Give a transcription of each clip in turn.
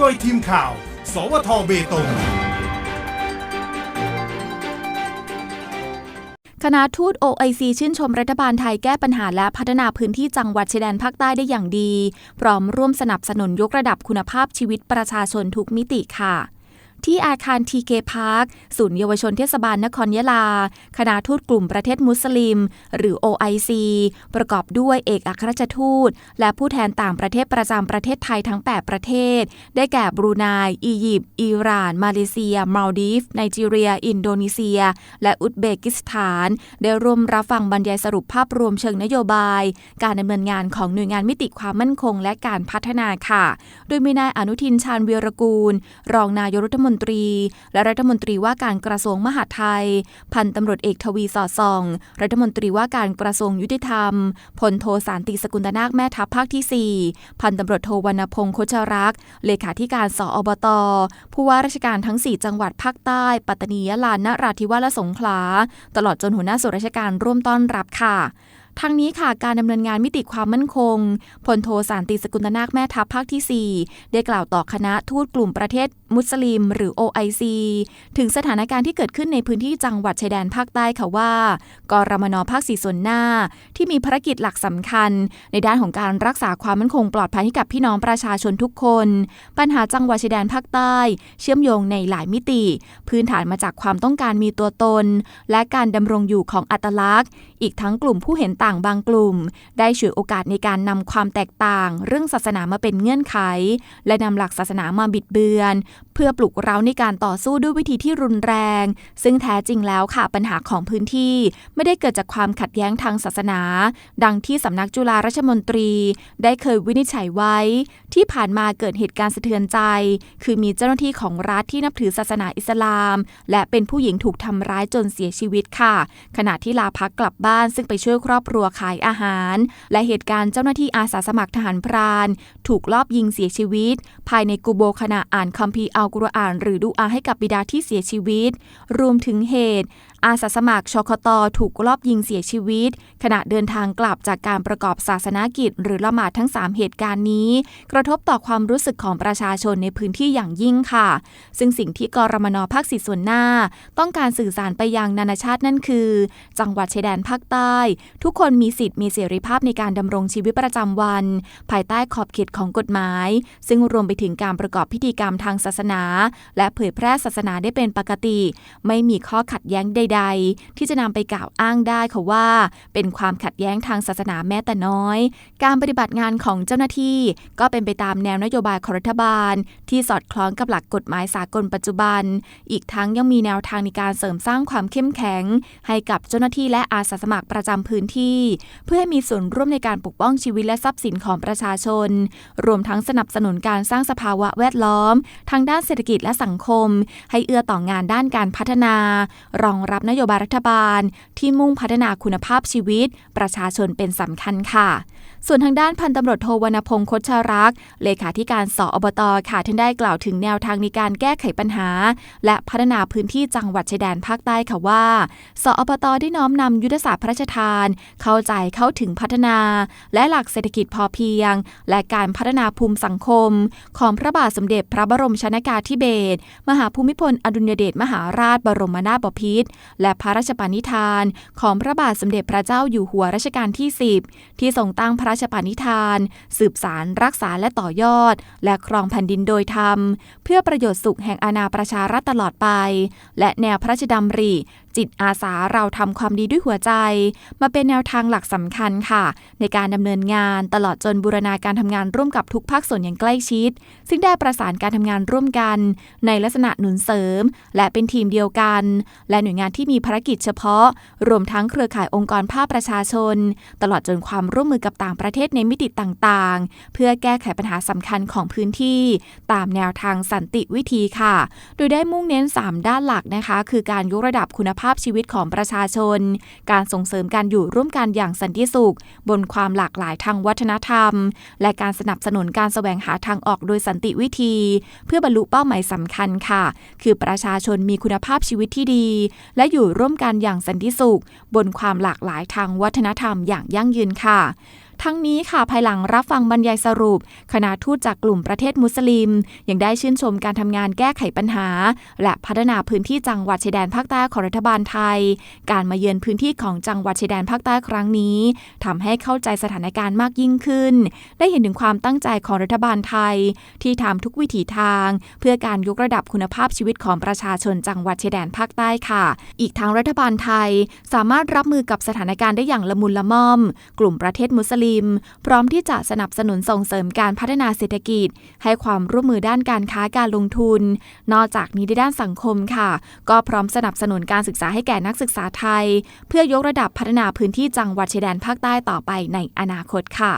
โดยทีมข่าว สวทเบตงคณะทูต OIC ชื่นชมรัฐบาลไทยแก้ปัญหาและพัฒนาพื้นที่จังหวัดชายแดนภาคใต้ได้อย่างดี พร้อมร่วมสนับสนุนยกระดับคุณภาพชีวิตประชาชนทุกมิติค่ะ ที่อาคาร TK Park ศูนย์เยาวชนเทศบาลนครยะลา คณะทูตกลุ่มประเทศมุสลิม หรือ OIC ประกอบด้วยเอกอัครราชทูต และผู้แทนต่างประเทศประจำประเทศไทยทั้ง 8 ประเทศ ได้แก่บรูไนอียิปต์อิหร่าน มาเลเซีย มาลดีฟไนจีเรีย อินโดนีเซีย และอุซเบกิสถาน ได้ร่วมรับฟังบรรยายสรุปภาพรวมเชิงนโยบาย การดำเนินงานของหน่วยงานมิติความมั่นคง และการพัฒนาค่ะ โดยมีนายอนุทินชาญวีรกูล รองนายกรัฐมนตรี และรัฐมนตรีว่าการกระทรวงมหาดไทย พันตำรวจเอกทวีสอดส่อง รัฐมนตรีว่าการกระทรวงยุติธรรม พลโทสารติสกุลตนาคแม่ทัพภาคที่ 4 พันตำรวจโทวรรณพงศ์โคชรักษ์เลขาธิการสอบต ผู้ว่าราชการทั้ง 4 จังหวัดภาคใต้ ปัตตานียะลานราธิวาสและสงขลา ตลอดจนหัวหน้าส่วนราชการร่วมต้อนรับค่ะทั้งนี้ค่ะการดำเนินงานมิติความมั่นคงพลโทสารติสกุลตนาคแม่ทัพภาคที่ 4 ได้กล่าวต่อคณะทูตกลุ่มประเทศมุสลิม หรือ OIC ถึงสถานการณ์ที่เกิดขึ้นในพื้นที่จังหวัดชายแดนภาคใต้ค่ะว่ากรมนภาคสี่ส่วนหน้า ที่มีภารกิจหลักสำคัญ ในด้านของการรักษาความมั่นคงปลอดภัยให้กับพี่น้องประชาชนทุกคน ปัญหาจังหวัดชายแดนภาคใต้ เชื่อมโยงในหลายมิติ พื้นฐานมาจากความต้องการมีตัวตน และการดำรงอยู่ของอัตลักษณ์ อีกทั้งกลุ่มผู้เห็นต่างบางกลุ่ม ได้ฉวยโอกาสในการนำความแตกต่าง เรื่องศาสนามาเป็นเงื่อนไข และนำหลักศาสนามาบิดเบือน พื่อปลุกเร้าในการต่อสู้ด้วยวิธีที่รุนแรง ซึ่งแท้จริงแล้วค่ะปัญหาของพื้นที่ ไม่ได้เกิดจากความขัดแย้งทางศาสนา ดังที่สำนักจุฬาราชมนตรี ได้เคยวินิจฉัยไว้ ที่ผ่านมาเกิดเหตุการณ์สะเทือนใจ คือมีเจ้าหน้าที่ของรัฐที่นับถือศาสนาอิสลาม และเป็นผู้หญิงถูกทำร้ายจนเสียชีวิตค่ะ ขณะที่ลาพักกลับบ้าน ซึ่งไปช่วยครอบครัวขายอาหาร และเหตุการณ์เจ้าหน้าที่อาสาสมัครทหารพราน ถูกลอบยิงเสียชีวิต ภายในกูโบขณะอ่านคัมภีร์อัลกุรอานหรือดูอาให้กับบิดาที่เสียชีวิต รวมถึงเหตุ อาสาสมัครชคตถูกลอบยิงเสียชีวิต ขณะเดินทางกลับจากการประกอบศาสนากิจ หรือละหมาดทั้ง 3 เหตุการณ์นี้ กระทบต่อความรู้สึกของประชาชนในพื้นที่อย่างยิ่งค่ะ ซึ่งสิ่งที่กรมนภาคสิส่วนหน้า ต้องการสื่อสารไปยังนานาชาตินั่นคือ จังหวัดชายแดนภาคใต้ ทุกคนมีสิทธิ์มีเสรีภาพในการดำรงชีวิตประจำวัน ภายใต้ขอบเขตของกฎหมาย ซึ่งรวมไปถึงการประกอบพิธีกรรมทางศาสนานาและเผยแพร่ศาสนาได้เป็นปกติ ไม่มีข้อขัดแย้งใด ๆ ที่จะนำไปกล่าวอ้างได้ค่ะว่า เป็นความขัดแย้งทางศาสนาแม้แต่น้อย การปฏิบัติงานของเจ้าหน้าที่ ก็เป็นไปตามแนวนโยบายของรัฐบาล ที่สอดคล้องกับหลักกฎหมายสากลปัจจุบัน อีกทั้งยังมีแนวทางในการเสริมสร้างความเข้มแข็ง ให้กับเจ้าหน้าที่และอาสาสมัครประจำพื้นที่ เพื่อให้มีส่วนร่วมในการปกป้องชีวิตและทรัพย์สินของประชาชน รวมทั้งสนับสนุนการสร้างสภาวะแวดล้อม ทางด้านเศรษฐกิจและสังคม ให้เอื้อต่องานด้านการพัฒนา รองรับนโยบายรัฐบาล ที่มุ่งพัฒนาคุณภาพชีวิต ประชาชนเป็นสำคัญค่ะ ส่วนทางด้านพันตำรวจโทวรรณพงศ์คชรักษ์เลขาธิการสอบตค่ะท่านได้กล่าวถึงแนวทางในการแก้ไขปัญหา และพัฒนาพื้นที่จังหวัดชายแดนภาคใต้ค่ะว่า สอบตได้น้อมนำยุทธศาสตร์พระราชทาน เข้าใจเข้าถึงพัฒนา และหลักเศรษฐกิจพอเพียง และการพัฒนาภูมิสังคม ของพระบาทสมเด็จพระบรมชนากาธิเบศรมหาภูมิพลอดุลยเดชมหาราชบรมนาถบพิตรและพระราชปณิธาน ของพระบาทสมเด็จพระเจ้าอยู่หัวรัชกาลที่ 10 ที่ทรงตั้งพระราชปณิธาน สืบสารรักษาและต่อยอด และครองแผ่นดินโดยธรรม เพื่อประโยชน์สุขแห่งอาณาประชารัฐตลอดไป และแนวพระราชดำริ จิตอาสาเราทำความดีด้วยหัวใจ มาเป็นแนวทางหลักสำคัญค่ะ ในการดำเนินงานตลอดจนบูรณาการทำงานร่วมกับทุกภาคส่วนอย่างใกล้ชิด ซึ่งได้ประสานการทำงานร่วมกัน ในลักษณะหนุนเสริม และเป็นทีมเดียวกัน และหน่วยงานที่มีภารกิจเฉพาะ รวมทั้งเครือข่ายองค์กรภาคประชาชน ตลอดจนความร่วมมือกับต่างประเทศในมิติต่างๆ เพื่อแก้ไขปัญหาสำคัญของพื้นที่ ตามแนวทางสันติวิธีค่ะ โดยได้มุ่งเน้น 3 ด้านหลักนะคะ คือการยกระดับคุณภาพาพชีวิตของประชาชน การส่งเสริมการอยู่ร่วมกันอย่างสันติสุข บนความหลากหลายทางวัฒนธรรม และการสนับสนุนการแสวงหาทางออกโดยสันติวิธี เพื่อบรรลุเป้าหมายสำคัญค่ะ คือประชาชนมีคุณภาพชีวิตที่ดี และอยู่ร่วมกันอย่างสันติสุข บนความหลากหลายทางวัฒนธรรมอย่างยั่งยืนค่ะ ทั้งนี้ค่ะภายหลังรับฟังบรรยายสรุป คณะทูตจากกลุ่มประเทศมุสลิม ยังได้ชื่นชมการทำงานแก้ไขปัญหา และพัฒนาพื้นที่จังหวัดชายแดนภาคใต้ของรัฐบาลไทย การมาเยือนพื้นที่ของจังหวัดชายแดนภาคใต้ครั้งนี้ทำให้เข้าใจสถานการณ์มากยิ่งขึ้น ได้เห็นถึงความตั้งใจของรัฐบาลไทย ที่ทำทุกวิถีทาง เพื่อการยกระดับคุณภาพชีวิตของประชาชนจังหวัดชายแดนภาคใต้ค่ะ อีกทั้งรัฐบาลไทย สามารถรับมือกับสถานการณ์ได้อย่างละมุนละม่อม กลุ่มประเทศมุสลิมพร้อมที่จะสนับสนุนส่งเสริมการพัฒนาเศรษฐกิจ ให้ความร่วมมือด้านการค้าการลงทุน นอกจากนี้ในด้านสังคมค่ะ ก็พร้อมสนับสนุนการศึกษาให้แก่นักศึกษาไทย เพื่อยกระดับพัฒนาพื้นที่จังหวัดชายแดนภาคใต้ต่อไปในอนาคตค่ะ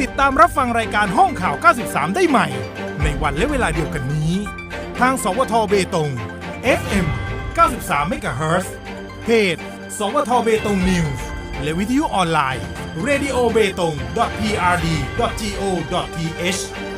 ติดตามรับฟังรายการห้องข่าว 93 ได้ใหม่ ในวันและเวลาเดียวกันนี้ ทาง สวทเบตง FM 93 MHz เพจ สวทเบตง News และวิทยุออนไลน์ radiobeitong.prd.go.th